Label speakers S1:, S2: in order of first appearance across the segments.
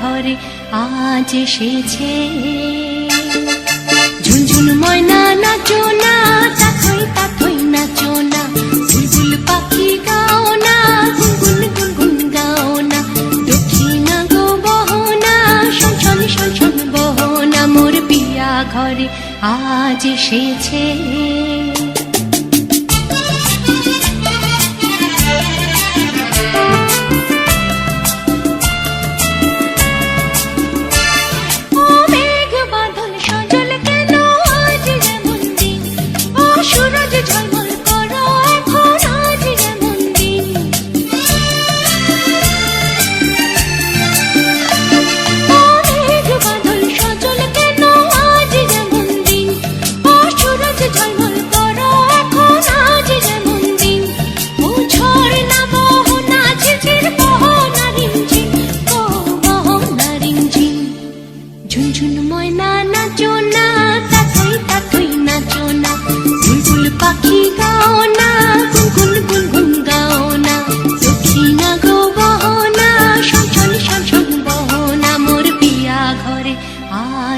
S1: ঘরে আজ এসেছে। ঝুনঝুন ময়না নাচো না তাথই তাথই নাচো না। বুলবুল পাখি গাও না, গুনগুন গুনগুন গাও না। দক্ষিণা গো বহনা শন শন বহনা। মোর পিয়া ঘরে আজ এসেছে।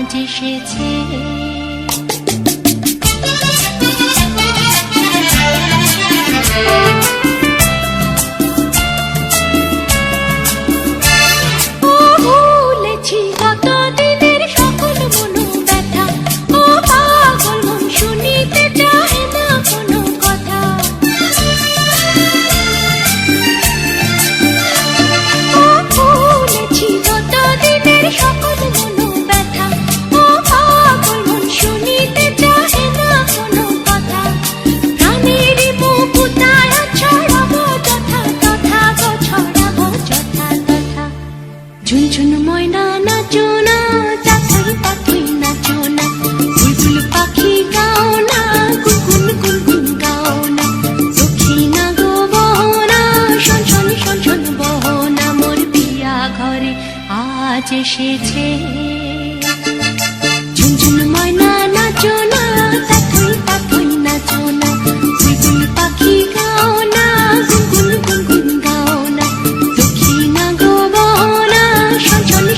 S1: আজ এসেছে ও ময়না নাচো না তাথই পাখি নাচো না পাখি গাও না গুনগুন গুনগুন গাও না দক্ষিণা গো বহনা শন শন বহনা, মোর বিয়া ঘরে আজ এসেছে।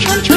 S1: chun